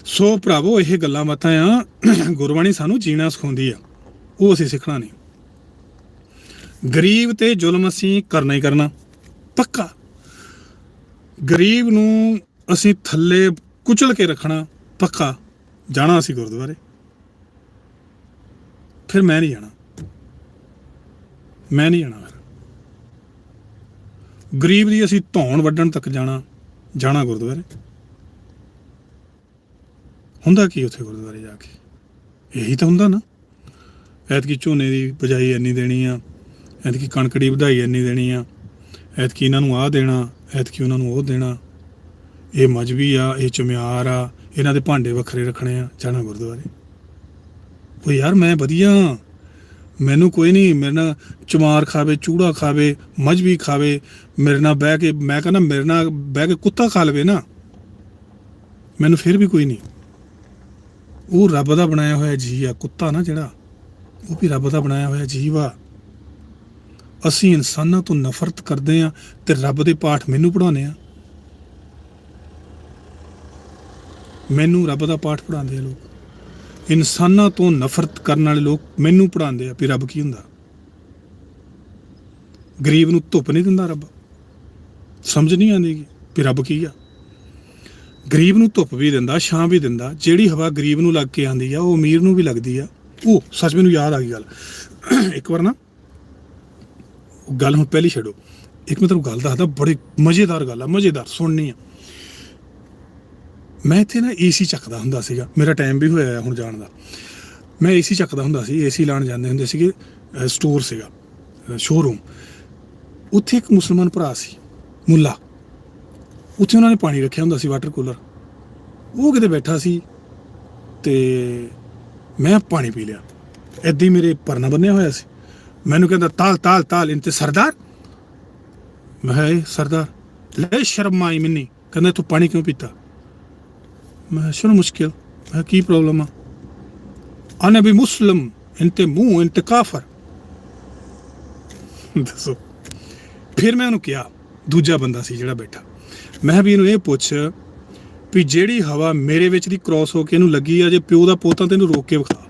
ਸੋ ਭਰਾਵੋ, ਇਹ ਗੱਲਾਂ ਬਾਤਾਂ ਆ। ਗੁਰਬਾਣੀ ਸਾਨੂੰ ਜੀਣਾ ਸਿਖਾਉਂਦੀ ਆ। ਉਹ ਅਸੀਂ ਸਿੱਖਣਾ ਨਹੀਂ। ਗਰੀਬ ਤੇ ਜ਼ੁਲਮ ਅਸੀਂ ਕਰਨਾ ਹੀ ਕਰਨਾ। ਪੱਕਾ। ਗਰੀਬ ਨੂੰ ਅਸੀਂ ਥੱਲੇ ਕੁਚਲ ਕੇ ਰੱਖਣਾ। ਪੱਕਾ। ਜਾਣਾ ਅਸੀਂ ਗੁਰਦੁਆਰੇ। ਫਿਰ ਮੈਂ ਨਹੀਂ ਜਾਣਾ। ਮੈਂ ਨਹੀਂ ਜਾਣਾ ਫਿਰ। ਗਰੀਬ ਦੀ ਅਸੀਂ ਧੌਣ ਵੱਢਣ ਤੱਕ ਜਾਣਾ। ਜਾਣਾ ਗੁਰਦੁਆਰੇ। ਹੁੰਦਾ ਕੀ ਉੱਥੇ ਗੁਰਦੁਆਰੇ ਜਾ ਕੇ? ਇਹੀ ਤਾਂ ਹੁੰਦਾ ਨਾ। ਐਤਕੀ ਝੋਨੇ ਦੀ ਬਜਾਈ ਇੰਨੀ ਦੇਣੀ ਆ, ਐਤਕੀ ਕਣਕ ਦੀ ਵਧਾਈ ਇੰਨੀ ਦੇਣੀ ਆ, ਐਤਕੀ ਇਹਨਾਂ ਨੂੰ ਆਹ ਦੇਣਾ, ਐਤਕੀ ਉਹਨਾਂ ਨੂੰ ਉਹ ਦੇਣਾ। ਇਹ ਮਜਬੀ ਆ, ਇਹ ਚਮਿਆਰ ਆ, ਇਹਨਾਂ ਦੇ ਭਾਂਡੇ ਵੱਖਰੇ ਰੱਖਣੇ ਆ, ਜਾਣਾ ਗੁਰਦੁਆਰੇ। ਉਹ ਯਾਰ ਮੈਂ ਵਧੀਆ ਮੈਨੂੰ ਕੋਈ ਨਹੀਂ ਮੇਰੇ ਨਾਲ ਚਮਾਰ ਖਾਵੇ, ਚੂੜਾ ਖਾਵੇ ਮਜਬੀ ਖਾਵੇ, ਮੇਰੇ ਨਾਲ ਬਹਿ ਕੇ, ਮੈਂ ਕਹਿੰਦਾ ਮੇਰੇ ਨਾਲ ਬਹਿ ਕੇ ਕੁੱਤਾ ਖਾ ਲਵੇ ਨਾ। ਮੈਨੂੰ ਫਿਰ ਵੀ ਕੋਈ ਨਹੀਂ ਉਹ ਰੱਬ ਦਾ ਬਣਾਇਆ ਹੋਇਆ ਜੀ ਆ, ਕੁੱਤਾ ਨਾ ਜਿਹੜਾ, ਉਹ ਵੀ ਰੱਬ ਦਾ ਬਣਾਇਆ ਹੋਇਆ ਜੀਵ ਆ। ਅਸੀਂ ਇਨਸਾਨਾਂ ਤੋਂ ਨਫ਼ਰਤ ਕਰਦੇ ਆ ਤੇ ਰੱਬ ਦੇ ਪਾਠ ਮੈਨੂੰ ਪੜਾਉਂਦੇ ਆ। ਮੈਨੂੰ ਰੱਬ ਦਾ ਪਾਠ ਪੜਾਉਂਦੇ ਆ ਲੋਕ। ਇਨਸਾਨਾਂ ਤੋਂ ਨਫ਼ਰਤ ਕਰਨ ਵਾਲੇ ਲੋਕ ਮੈਨੂੰ ਪੜਾਉਂਦੇ ਆ ਵੀ ਰੱਬ ਕੀ ਹੁੰਦਾ। ਗਰੀਬ ਨੂੰ ਧੁੱਪ ਨਹੀਂ ਦਿੰਦਾ ਰੱਬ। ਸਮਝ ਨਹੀਂ ਆਉਂਦੀ ਗੀ ਵੀ ਰੱਬ ਕੀ ਆ। ਗਰੀਬ ਨੂੰ ਧੁੱਪ ਵੀ ਦਿੰਦਾ, ਛਾਂ ਵੀ ਦਿੰਦਾ, ਜਿਹੜੀ ਹਵਾ ਗਰੀਬ ਨੂੰ ਲੱਗ ਕੇ ਆਂਦੀ ਆ, ਉਹ ਅਮੀਰ ਨੂੰ ਵੀ ਲੱਗਦੀ ਆ। ਉਹ, ਸੱਚ ਮੈਨੂੰ ਯਾਦ ਆ ਗਈ ਗੱਲ। ਇੱਕ ਵਾਰ ਨਾ ਗੱਲ ਹੁਣ ਪਹਿਲੀ ਛੱਡੋ। ਇੱਕ ਮੈਂ ਤੁਹਾਨੂੰ ਗੱਲ ਦੱਸਦਾ, ਬੜੀ ਮਜ਼ੇਦਾਰ ਗੱਲ ਆ, ਮਜ਼ੇਦਾਰ, ਸੁਣਨੀ ਆ। ਮੈਂ ਇੱਥੇ ਨਾ ਏਸੀ ਚੱਕਦਾ ਹੁੰਦਾ ਸੀਗਾ, ਮੇਰਾ ਟਾਈਮ ਵੀ ਹੋਇਆ ਹੁਣ ਜਾਣ ਦਾ। ਮੈਂ ਏਸੀ ਚੱਕਦਾ ਹੁੰਦਾ ਸੀ ਏਸੀ ਲਾਣ ਜਾਂਦੇ ਹੁੰਦੇ ਸੀਗੇ ਸਟੋਰ ਸੀਗਾ ਸ਼ੋਰੂਮ ਉੱਥੇ ਇੱਕ ਮੁਸਲਮਾਨ ਭਰਾ ਸੀ, ਮੁੱਲਾ। ਉੱਥੇ ਉਹਨਾਂ ਨੇ ਪਾਣੀ ਰੱਖਿਆ ਹੁੰਦਾ ਸੀ ਵਾਟਰ ਕੂਲਰ। ਉਹ ਕਿਤੇ ਬੈਠਾ ਸੀ ਤੇ ਮੈਂ ਪਾਣੀ ਪੀ ਲਿਆ। ਏਦਾਂ ਹੀ ਮੇਰੇ ਪਰਨਾ ਬੰਨਿਆ ਹੋਇਆ ਸੀ। ਮੈਨੂੰ ਕਹਿੰਦਾ ਤਾਲ ਤਾਲ ਤਾਲ ਇੰਤੇ ਸਰਦਾਰ? ਮੈਂ ਕਿਹਾ, ਸਰਦਾਰ। ਲੈ ਸ਼ਰਮ ਆਈ ਮੈਨੀ। ਕਹਿੰਦਾ ਤੂੰ ਪਾਣੀ ਕਿਉਂ ਪੀਤਾ? ਮੈਂ ਕਿਹਾ, ਸ਼ਨੋ ਮੁਸ਼ਕਿਲ। ਮੈਂ ਕਿਹਾ, ਕੀ ਪ੍ਰੋਬਲਮ ਆ? ਅਨਾ ਵੀ ਮੁਸਲਮ ਇੰਤੇ ਮੂੰਹ ਇੰਤੇ ਕਾਫਰ। ਦੱਸੋ। ਫਿਰ ਮੈਂ ਉਹਨੂੰ ਕਿਹਾ ਦੂਜਾ ਬੰਦਾ ਸੀ ਜਿਹੜਾ ਬੈਠਾ। ਮੈਂ ਵੀ ਇਹਨੂੰ ਇਹ ਪੁੱਛ ਵੀ ਜਿਹੜੀ ਹਵਾ ਮੇਰੇ ਵਿੱਚ ਦੀ ਕ੍ਰਾਸ ਹੋ ਕੇ ਇਹਨੂੰ ਲੱਗੀ ਆ, ਜੇ ਪਿਓ ਦਾ ਪੋਤਾ ਤੈਨੂੰ ਰੋਕ ਕੇ ਵਿਖਾ।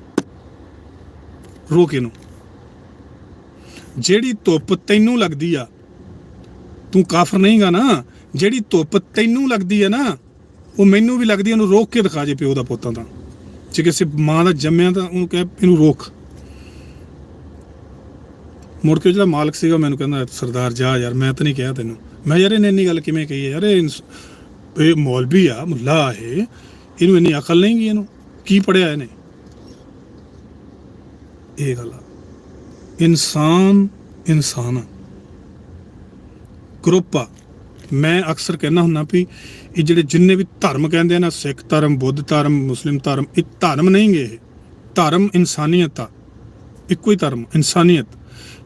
ਰੋਕ ਇਹਨੂੰ। ਜਿਹੜੀ ਧੁੱਪ ਤੈਨੂੰ ਲੱਗਦੀ ਆ, ਤੂੰ ਕਾਫਰ ਨਹੀਂਗਾ ਨਾ, ਜਿਹੜੀ ਧੁੱਪ ਤੈਨੂੰ ਲੱਗਦੀ ਆ ਨਾ, ਉਹ ਮੈਨੂੰ ਵੀ ਲੱਗਦੀ ਉਹਨੂੰ ਰੋਕ ਕੇ ਦਿਖਾ ਜੇ ਪਿਓ ਦਾ ਪੋਤਾ ਤਾਂ ਜੇ ਕਿਸੇ ਮਾਂ ਦਾ ਜੰਮਿਆ ਤਾਂ ਉਹਨੂੰ ਕਹਿ, ਇਹਨੂੰ ਰੋਕ। ਮੁੜ ਕੇ ਜਿਹੜਾ ਮਾਲਕ ਸੀਗਾ ਮੈਨੂੰ ਕਹਿੰਦਾ, ਸਰਦਾਰ ਜਾ ਯਾਰ, ਮੈਂ ਤਾਂ ਨਹੀਂ ਕਿਹਾ ਤੈਨੂੰ। ਮੈਂ ਯਾਰ ਇਹਨੇ ਇੰਨੀ ਗੱਲ ਕਿਵੇਂ ਕਹੀ ਹੈ? ਯਾਰ ਇਹ ਇਨਸ- ਇਹ ਮੌਲਵੀ ਆ, ਮੁੱਲਾ ਇਹ। ਇਹਨੂੰ ਇੰਨੀ ਅਕਲ ਨਹੀਂ ਗਈ ਇਹਨੂੰ। ਕੀ ਪੜਿਆ ਇਹਨੇ? ਇਹ ਗੱਲ ਆ। ਇਨਸਾਨ ਇਨਸਾਨ ਆ। ਗਰੁੱਪ ਆ। ਮੈਂ ਅਕਸਰ ਕਹਿੰਦਾ ਹੁੰਦਾ ਵੀ ਇਹ ਜਿਹੜੇ ਜਿੰਨੇ ਵੀ ਧਰਮ ਕਹਿੰਦੇ ਆ ਨਾ, ਸਿੱਖ ਧਰਮ, ਬੁੱਧ ਧਰਮ, ਮੁਸਲਿਮ ਧਰਮ, ਇਹ ਧਰਮ ਨਹੀਂ ਗੇ ਇਹ। ਧਰਮ ਇਨਸਾਨੀਅਤ ਆ। ਇੱਕੋ ਹੀ ਧਰਮ, ਇਨਸਾਨੀਅਤ।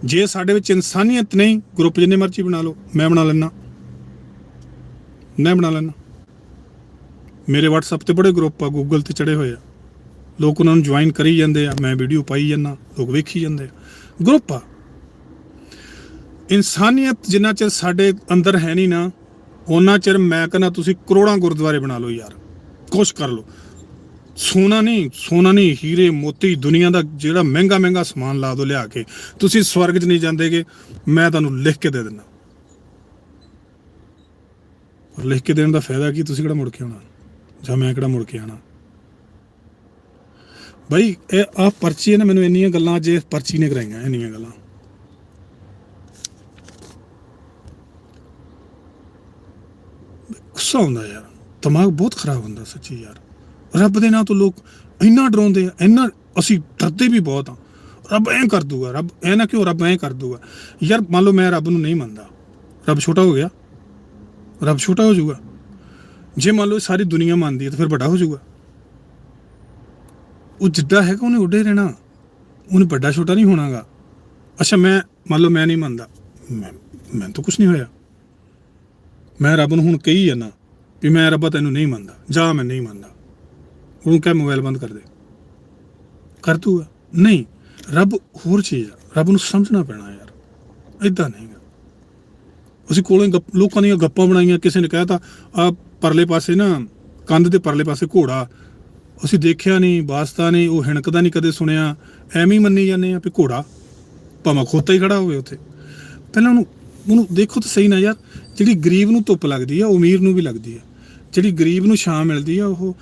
ਜੇ ਸਾਡੇ ਵਿੱਚ ਇਨਸਾਨੀਅਤ ਨਹੀਂ ਗਰੁੱਪ ਜਿੰਨੇ ਮਰਜ਼ੀ ਬਣਾ ਲਓ, ਮੈਂ ਬਣਾ ਲੈਣਾ ਮੈਂ ਬਣਾ ਲੈਣਾ ਮੇਰੇ WhatsApp ਤੇ ਬੜੇ ਗਰੁੱਪ ਆ, Google ਤੇ ਚੜੇ ਹੋਏ ਆ। ਲੋਕ ਉਹਨਾਂ ਨੂੰ ਜੁਆਇਨ ਕਰੀ ਜਾਂਦੇ ਆ, ਮੈਂ ਵੀਡੀਓ ਪਾਈ ਜਾਂਦਾ, ਲੋਕ ਵੇਖੀ ਜਾਂਦੇ ਆ। ਗਰੁੱਪ ਆ। ਇਨਸਾਨੀਅਤ ਜਿੰਨਾ ਚਿਰ ਸਾਡੇ ਅੰਦਰ ਹੈ ਨਹੀਂ ਨਾ ਉਹਨਾਂ ਚਿਰ ਮੈਂ ਕਹਿੰਦਾ ਤੁਸੀਂ ਕਰੋੜਾਂ ਗੁਰਦੁਆਰੇ ਬਣਾ ਲਓ ਯਾਰ। ਕੁਛ ਕਰ ਲਓ। ਸੋਨਾ ਨਹੀਂ ਸੋਨਾ ਨਹੀਂ, ਹੀਰੇ, ਮੋਤੀ, ਦੁਨੀਆ ਦਾ ਜਿਹੜਾ ਮਹਿੰਗਾ ਮਹਿੰਗਾ ਸਮਾਨ ਲਾ ਦੋ, ਲਿਆ ਕੇ। ਤੁਸੀਂ ਸਵਰਗ 'ਚ ਨਹੀਂ ਜਾਂਦੇਗੇ, ਮੈਂ ਤੁਹਾਨੂੰ ਲਿਖ ਕੇ ਦੇ ਦਿੰਦਾ। ਪਰ ਲਿਖ ਕੇ ਦੇਣ ਦਾ ਫਾਇਦਾ ਕੀ? ਤੁਸੀਂ ਕਿਹੜਾ ਮੁੜ ਕੇ ਆਉਣਾ? ਜਾਂ ਮੈਂ ਕਿਹੜਾ ਮੁੜ ਕੇ ਆਣਾ ਬਈ, ਇਹ ਆ ਪਰਚੀ ਨੇ, ਮੈਨੂੰ ਇੰਨੀਆਂ ਗੱਲਾਂ ਜੇ ਪਰਚੀ ਨੇ ਕਰਾਈਆਂ, ਇੰਨੀਆਂ ਗੱਲਾਂ। ਗੁੱਸਾ ਹੁੰਦਾ ਯਾਰ। ਦਿਮਾਗ ਬਹੁਤ ਖਰਾਬ ਹੁੰਦਾ, ਸੱਚੀ ਯਾਰ। ਰੱਬ ਦੇ ਨਾਂ ਤੋਂ ਲੋਕ ਇੰਨਾ ਡਰਾਉਂਦੇ ਆ, ਇੰਨਾ ਅਸੀਂ ਡਰਦੇ ਵੀ ਬਹੁਤ ਆ। ਰੱਬ ਐਂ ਕਰ ਦੂਗਾ, ਰੱਬ ਐ ਨਾ ਕਿਉਂ, ਰੱਬ ਐਂ ਕਰ ਦੂਗਾ। ਯਾਰ ਮੰਨ ਲਓ ਮੈਂ ਰੱਬ ਨੂੰ ਨਹੀਂ ਮੰਨਦਾ। ਰੱਬ ਛੋਟਾ ਹੋ ਗਿਆ। ਰੱਬ ਛੋਟਾ ਹੋ ਜਾਊਗਾ। ਜੇ ਮੰਨ ਲਓ ਸਾਰੀ ਦੁਨੀਆ ਮੰਨਦੀ ਹੈ ਤਾਂ ਫਿਰ ਵੱਡਾ ਹੋ ਜਾਊਗਾ। ਉਹ ਜਿੱਡਾ ਹੈਗਾ ਉਹਨੇ ਉੱਡੇ ਰਹਿਣਾ। ਉਹਨੇ ਵੱਡਾ ਛੋਟਾ ਨਹੀਂ ਹੋਣਾਗਾ। ਅੱਛਾ, ਮੈਂ ਮੰਨ ਲਓ ਮੈਂ ਨਹੀਂ ਮੰਨਦਾ। ਮੈਂ ਮੈਂ ਤਾਂ ਕੁਝ ਨਹੀਂ ਹੋਇਆ। ਮੈਂ ਰੱਬ ਨੂੰ ਹੁਣ ਕਹੀ ਜਾਂਦਾ ਵੀ ਮੈਂ ਰੱਬਾ ਤੈਨੂੰ ਨਹੀਂ ਮੰਨਦਾ। ਜਾ ਮੈਂ ਨਹੀਂ ਮੰਨਦਾ। ਉਹਨੂੰ ਕਹਿ ਮੋਬਾਈਲ ਬੰਦ ਕਰ ਦੇ। ਕਰ ਦੂਗਾ ਨਹੀਂ, ਰੱਬ ਹੋਰ ਚੀਜ਼ ਆ। ਰੱਬ ਨੂੰ ਸਮਝਣਾ ਪੈਣਾ ਯਾਰ। ਇਦਾਂ ਨਹੀਂਗਾ ਅਸੀਂ ਕੋਲੋਂ ਗੱਪ- ਲੋਕਾਂ ਦੀਆਂ ਗੱਪਾਂ ਬਣਾਈਆਂ, ਕਿਸੇ ਨੇ ਕਹਿਤਾ, ਆ ਪਰਲੇ ਪਾਸੇ ਨਾ, ਕੰਧ ਦੇ ਪਰਲੇ ਪਾਸੇ ਘੋੜਾ। ਅਸੀਂ ਦੇਖਿਆ ਨਹੀਂ, ਵਾਸਤਾ ਨਹੀਂ, ਉਹ ਹਿਣਕਦਾ ਨਹੀਂ ਕਦੇ ਸੁਣਿਆ। ਐਵੇਂ ਹੀ ਮੰਨੀ ਜਾਂਦੇ ਆ ਵੀ ਘੋੜਾ। ਭਾਵੇਂ ਖੋਤਾ ਹੀ ਖੜਾ ਹੋਵੇ ਉੱਥੇ। ਪਹਿਲਾਂ ਉਹਨੂੰ ਉਹਨੂੰ ਦੇਖੋ ਤਾਂ ਸਹੀ ਨਾ ਯਾਰ। ਜਿਹੜੀ ਗਰੀਬ ਨੂੰ ਧੁੱਪ ਲੱਗਦੀ ਆ, ਉਹ ਅਮੀਰ ਨੂੰ ਵੀ ਲੱਗਦੀ ਆ। ਜਿਹੜੀ ਗਰੀਬ ਨੂੰ ਛਾਂ ਮਿਲਦੀ ਆ, ਉਹ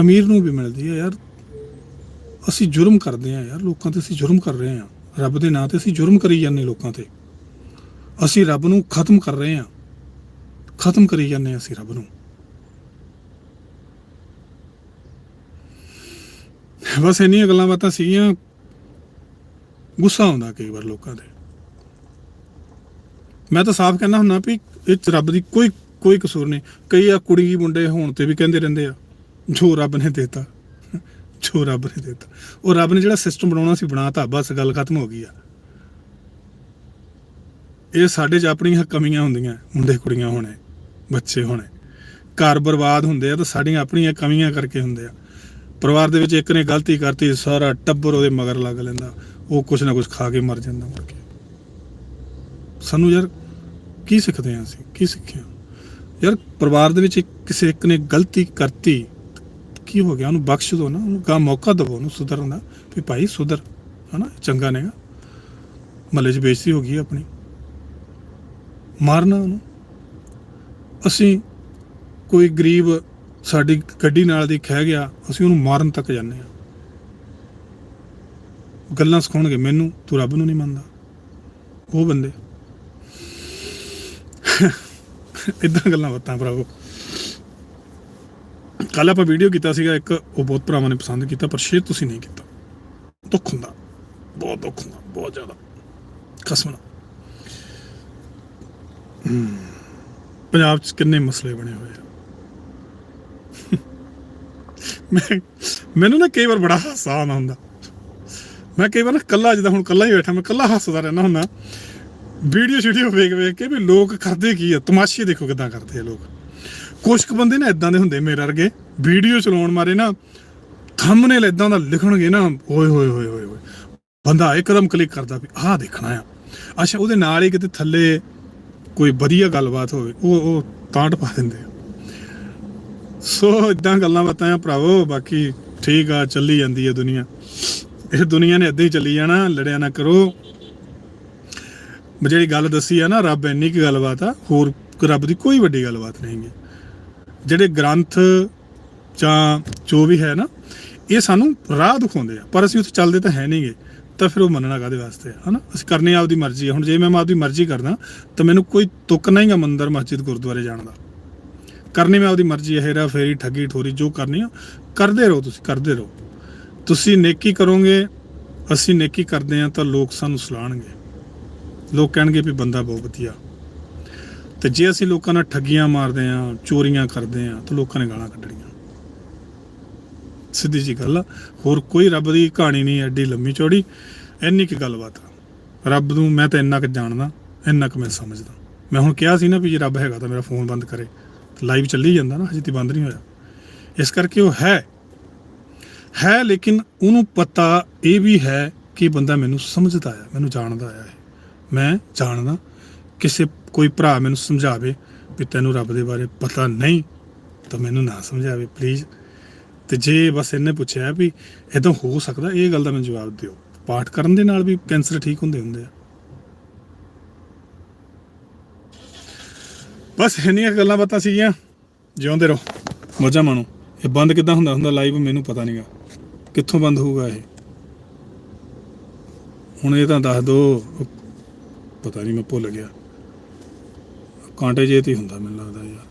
ਅਮੀਰ ਨੂੰ ਵੀ ਮਿਲਦੀ ਹੈ ਯਾਰ। ਅਸੀਂ ਜੁਰਮ ਕਰਦੇ ਆ ਯਾਰ, ਲੋਕਾਂ ਤੇ ਅਸੀਂ ਜੁਰਮ ਕਰ ਰਹੇ ਆ ਰੱਬ ਦੇ ਨਾਂ ਤੇ ਅਸੀਂ ਜੁਰਮ ਕਰੀ ਜਾਂਦੇ ਲੋਕਾਂ ਤੇ। ਅਸੀਂ ਰੱਬ ਨੂੰ ਖਤਮ ਕਰ ਰਹੇ ਆ ਖਤਮ ਕਰੀ ਜਾਂਦੇ ਹਾਂ ਅਸੀਂ ਰੱਬ ਨੂੰ। ਬਸ ਇੰਨੀਆਂ ਗੱਲਾਂ ਬਾਤਾਂ ਸੀਗੀਆਂ। ਗੁੱਸਾ ਆਉਂਦਾ ਕਈ ਵਾਰ ਲੋਕਾਂ ਤੇ। ਮੈਂ ਤਾਂ ਸਾਫ਼ ਕਹਿੰਦਾ ਹੁੰਨਾ ਵੀ ਇਹ ਰੱਬ ਦੀ ਕੋਈ ਕੋਈ ਕਸੂਰ ਨਹੀਂ। ਕਈ ਆ ਕੁੜੀ ਮੁੰਡੇ ਹੋਣ ਤੇ ਵੀ ਕਹਿੰਦੇ ਰਹਿੰਦੇ ਆ। ਜੋ ਰੱਬ ਨੇ ਦਿੱਤਾ, ਜੋ ਰੱਬ ਨੇ ਦਿੱਤਾ। ਉਹ ਰੱਬ ਨੇ ਜਿਹੜਾ ਸਿਸਟਮ ਬਣਾਉਣਾ ਸੀ, ਬਣਾਤਾ, ਬਸ ਗੱਲ ਖਤਮ ਹੋ ਗਈ ਆ। ਇਹ ਸਾਡੇ 'ਚ ਆਪਣੀਆਂ ਕਮੀਆਂ ਹੁੰਦੀਆਂ, ਮੁੰਡੇ ਕੁੜੀਆਂ ਹੋਣੇ, ਬੱਚੇ ਹੋਣੇ। ਘਰ ਬਰਬਾਦ ਹੁੰਦੇ ਆ ਤਾਂ ਸਾਡੀਆਂ ਆਪਣੀਆਂ ਕਮੀਆਂ ਕਰਕੇ ਹੁੰਦੇ ਆ। ਪਰਿਵਾਰ ਦੇ ਵਿੱਚ ਇੱਕ ਨੇ ਗਲਤੀ ਕਰਤੀ, ਸਾਰਾ ਟੱਬਰ ਉਹਦੇ ਮਗਰ ਲੱਗ ਲੈਂਦਾ। ਉਹ ਕੁਛ ਨਾ ਕੁਛ ਖਾ ਕੇ ਮਰ ਜਾਂਦਾ ਮੁੜ ਕੇ। ਸਾਨੂੰ ਯਾਰ ਕੀ ਸਿੱਖਦੇ ਆ ਅਸੀਂ? ਕੀ ਸਿੱਖਿਆ? ਯਾਰ ਪਰਿਵਾਰ ਦੇ ਵਿੱਚ ਕਿਸੇ ਇੱਕ ਨੇ ਗਲਤੀ ਕਰਤੀ ਕੀ ਹੋ ਗਿਆ? ਉਹਨੂੰ ਬਖਸ਼ ਦਿਓ ਨਾ। ਉਹਨੂੰ ਕਾ ਮੌਕਾ ਦਿਓ ਉਹਨੂੰ ਸੁਧਰਨ ਦਾ। ਵੀ ਭਾਈ ਸੁਧਰ, ਹਨਾ? ਚੰਗਾ ਨੇਗਾ। ਮਹੱਲੇ 'ਚ ਬੇਇੱਜ਼ਤੀ ਹੋ ਗਈ ਆਪਣੀ। ਮਾਰਨਾ ਉਹਨੂੰ। ਅਸੀਂ ਕੋਈ ਗਰੀਬ ਸਾਡੀ ਗੱਡੀ ਨਾਲ ਦੀ ਖਹਿ ਗਿਆ, ਅਸੀਂ ਉਹਨੂੰ ਮਾਰਨ ਤੱਕ ਜਾਂਦੇ ਆ ਗੱਲਾਂ ਸਿਖਾਉਣਗੇ ਮੈਨੂੰ, ਤੂੰ ਰੱਬ ਨੂੰ ਨਹੀਂ ਮੰਨਦਾ। ਉਹ ਬੰਦੇ। ਇਦਾਂ ਗੱਲਾਂ ਬਾਤਾਂ ਭਰਾਵੋ। ਕੱਲ ਆਪਾਂ ਵੀਡੀਓ ਕੀਤਾ ਸੀਗਾ, ਇੱਕ ਉਹ ਬਹੁਤ ਭਰਾਵਾਂ ਨੇ ਪਸੰਦ ਕੀਤਾ, ਪਰ ਸ਼ੇਅਰ ਤੁਸੀਂ ਨਹੀਂ ਕੀਤਾ। ਦੁੱਖ ਹੁੰਦਾ। ਬਹੁਤ ਦੁੱਖ ਹੁੰਦਾ, ਬਹੁਤ ਜ਼ਿਆਦਾ। ਕਸਮ ਨਾਲ ਪੰਜਾਬ 'ਚ ਕਿੰਨੇ ਮਸਲੇ ਬਣੇ ਹੋਏ ਆ। ਮੈਂ, ਮੈਨੂੰ ਨਾ ਕਈ ਵਾਰ ਬੜਾ ਹਾਸਾ ਆਉਂਦਾ ਹੁੰਦਾ। ਮੈਂ ਕਈ ਵਾਰ ਨਾ ਕੱਲਾ ਜਿੱਦਾਂ ਹੁਣ ਕੱਲਾ ਹੀ ਬੈਠਾ, ਮੈਂ ਕੱਲਾ ਹੱਸਦਾ ਰਹਿਣਾ ਹੁੰਦਾ। ਵੀਡੀਓ ਸ਼ੀਡੀਓ ਵੇਖ ਵੇਖ ਕੇ ਵੀ ਲੋਕ ਕਰਦੇ ਕੀ ਆ? ਤਮਾਸ਼ੇ ਦੇਖੋ ਕਿਦਾਂ ਕਰਦੇ ਆ ਲੋਕ। ਕੁਛ ਕੁ ਬੰਦੇ ਨਾ ਇਦਾਂ ਦੇ ਹੁੰਦੇ ਮੇਰੇ ਵਰਗੇ। ਵੀਡੀਓ ਚਲਾਉਣ ਮਾਰੇ ਨਾ ਥੰਬਨੇਲ ਇਦਾਂ ਦਾ ਲਿਖਣਗੇ ਨਾ, ਓਏ ਹੋਏ ਹੋਏ ਹੋਏ ਹੋਏ ਬੰਦਾ ਇੱਕਦਮ ਕਲਿੱਕ ਕਰਦਾ ਵੀ ਆਹ ਦੇਖਣਾ ਆ। ਅੱਛਾ, ਉਹਦੇ ਨਾਲ ਹੀ ਕਿਤੇ ਥੱਲੇ ਕੋਈ ਵਧੀਆ ਗੱਲਬਾਤ ਹੋਵੇ, ਉਹ ਉਹ ਤਾਂਟ ਪਾ ਦਿੰਦੇ ਆ। ਸੋ ਇਦਾਂ ਗੱਲਾਂ ਬਾਤਾਂ ਆ ਭਰਾਵੋ, ਬਾਕੀ ਠੀਕ ਆ, ਚੱਲੀ ਜਾਂਦੀ ਹੈ ਦੁਨੀਆ। ਇਹ ਦੁਨੀਆ ਨੇ ਏਦਾਂ ਹੀ ਚੱਲੀ ਜਾਣਾ, ਲੜਿਆ ਨਾ ਕਰੋ। ਮੈਂ ਜਿਹੜੀ ਗੱਲ ਦੱਸੀ ਆ ਨਾ, ਰੱਬ ਇੰਨੀ ਕੀ ਗੱਲਬਾਤ ਆ, ਹੋਰ ਰੱਬ ਦੀ ਕੋਈ ਵੱਡੀ ਗੱਲਬਾਤ ਨਹੀਂ ਹੈ ਜਿਹੜੇ ਗ੍ਰੰਥ ਜਾਂ ਜੋ ਵੀ ਹੈ ਨਾ, ਇਹ ਸਾਨੂੰ ਰਾਹ ਦਿਖਾਉਂਦੇ ਆ। ਪਰ ਅਸੀਂ ਉੱਥੇ ਚੱਲਦੇ ਤਾਂ ਹੈ ਨਹੀਂਗੇ ਤਾਂ ਫਿਰ ਉਹ ਮੰਨਣਾ ਕਾਦੇ ਵਾਸਤੇ ਹੈ ਹਨਾ? ਅਸੀਂ ਕਰਨੀ ਆਪਦੀ ਮਰਜ਼ੀ ਹੈ ਹੁਣ ਜੇ ਮੈਂ ਆਪਦੀ ਮਰਜ਼ੀ ਕਰਦਾ, ਤਾਂ ਮੈਨੂੰ ਕੋਈ ਤੁੱਕ ਨਹੀਂਗਾ ਮੰਦਰ, ਮਸਜਿਦ, ਗੁਰਦੁਆਰੇ ਜਾਣ ਦਾ। ਕਰਨੀ ਮੈਂ ਆਪਦੀ ਮਰਜ਼ੀ ਹੈ ਹੇਰਾ ਫੇਰੀ, ਠੱਗੀ, ਠੋਰੀ, ਜੋ ਕਰਨੀ ਆ, ਕਰਦੇ ਰਹੋ ਤੁਸੀਂ, ਕਰਦੇ ਰਹੋ। ਤੁਸੀਂ ਨੇਕੀ ਕਰੋਗੇ, ਅਸੀਂ ਨੇਕੀ ਕਰਦੇ ਆ ਤਾਂ ਲੋਕ ਸਾਨੂੰ ਸਲਾਹਣਗੇ। ਲੋਕ ਕਹਿਣਗੇ ਵੀ ਬੰਦਾ ਬਹੁਤ ਵਧੀਆ। ਤੇ ਜੇ ਅਸੀਂ ਲੋਕਾਂ ਨਾਲ ਠੱਗੀਆਂ ਮਾਰਦੇ ਆ ਚੋਰੀਆਂ ਕਰਦੇ ਆ ਤਾਂ ਲੋਕਾਂ ਨੇ ਗਾਲਾਂ ਕੱਢਣੀਆਂ। ਸਿੱਧੀ ਜੀ ਗੱਲ ਆ। ਹੋਰ ਕੋਈ ਰੱਬ ਦੀ ਕਹਾਣੀ ਨਹੀਂ, ਐਡੀ ਲੰਮੀ ਚੌੜੀ। ਇੰਨੀ ਕੀ ਗੱਲਬਾਤ ਆ। ਰੱਬ ਨੂੰ ਮੈਂ ਤਾਂ ਇੰਨਾ ਕੁ ਜਾਣਦਾ, ਇੰਨਾ ਕੁ ਮੈਂ ਸਮਝਦਾ। ਮੈਂ ਹੁਣ ਕਿਹਾ ਸੀ ਨਾ ਵੀ ਜੇ ਰੱਬ ਹੈਗਾ ਤਾਂ ਮੇਰਾ ਫੋਨ ਬੰਦ ਕਰੇ। ਲਾਈਵ ਚੱਲੀ ਜਾਂਦਾ ਨਾ, ਹਜੇ ਤੇ ਬੰਦ ਨਹੀਂ ਹੋਇਆ। ਇਸ ਕਰਕੇ ਉਹ ਹੈ। ਹੈ ਲੇਕਿਨ ਉਹਨੂੰ ਪਤਾ ਇਹ ਵੀ ਹੈ ਕਿ ਬੰਦਾ ਮੈਨੂੰ ਸਮਝਦਾ ਆ, ਮੈਨੂੰ ਜਾਣਦਾ ਆ ਮੈਂ ਜਾਣਦਾ ਕਿਸੇ ਕੋਈ ਭਰਾ ਮੈਨੂੰ ਸਮਝਾਵੇ ਵੀ ਤੈਨੂੰ ਰੱਬ ਦੇ ਬਾਰੇ ਪਤਾ ਨਹੀਂ, ਤਾਂ ਮੈਨੂੰ ਨਾ ਸਮਝਾਵੇ ਪਲੀਜ਼ ਤੇ ਜੇ ਬਸ ਇਹਨੇ ਪੁੱਛਿਆ ਵੀ ਇਦਾਂ ਹੋ ਸਕਦਾ, ਇਹ ਗੱਲ ਦਾ ਮੈਨੂੰ ਜਵਾਬ ਦਿਓ। ਪਾਠ ਕਰਨ ਦੇ ਨਾਲ ਵੀ ਕੈਂਸਰ ਠੀਕ ਹੁੰਦੇ ਹੁੰਦੇ ਆ। ਬਸ ਇੰਨੀਆਂ ਗੱਲਾਂ ਬਾਤਾਂ ਸੀਗੀਆਂ। ਜਿਉਂਦੇ ਰਹੋ। ਮੋਜਾ ਮਾਣੋ। ਇਹ ਬੰਦ ਕਿੱਦਾਂ ਹੁੰਦਾ? ਹੁੰਦਾ ਲਾਈਵ ਮੈਨੂੰ ਪਤਾ ਨਹੀਂਗਾ ਕਿੱਥੋਂ ਬੰਦ ਹੋਊਗਾ ਇਹ? ਹੁਣ ਇਹ ਤਾਂ ਦੱਸ ਦੋ। ਪਤਾ ਨਹੀਂ ਮੈਂ ਭੁੱਲ ਗਿਆ। ਕਾਂਟੇ ਜੇ ਤੇ ਹੀ ਹੁੰਦਾ ਮੈਨੂੰ ਲੱਗਦਾ ਯਾਰ।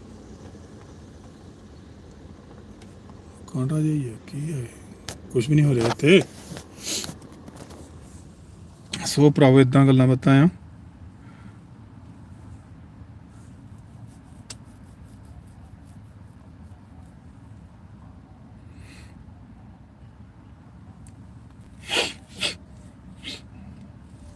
ਕਾਂਟਾ ਜੇ ਹੀ ਹੈ ਕੀ ਹੈ ਕੁਝ ਵੀ ਨਹੀਂ ਹੋ ਰਿਹਾ ਇੱਥੇ। ਸੋ ਭਰਾਵੋ ਇਦਾਂ ਗੱਲਾਂ ਬਾਤਾਂ ਆ।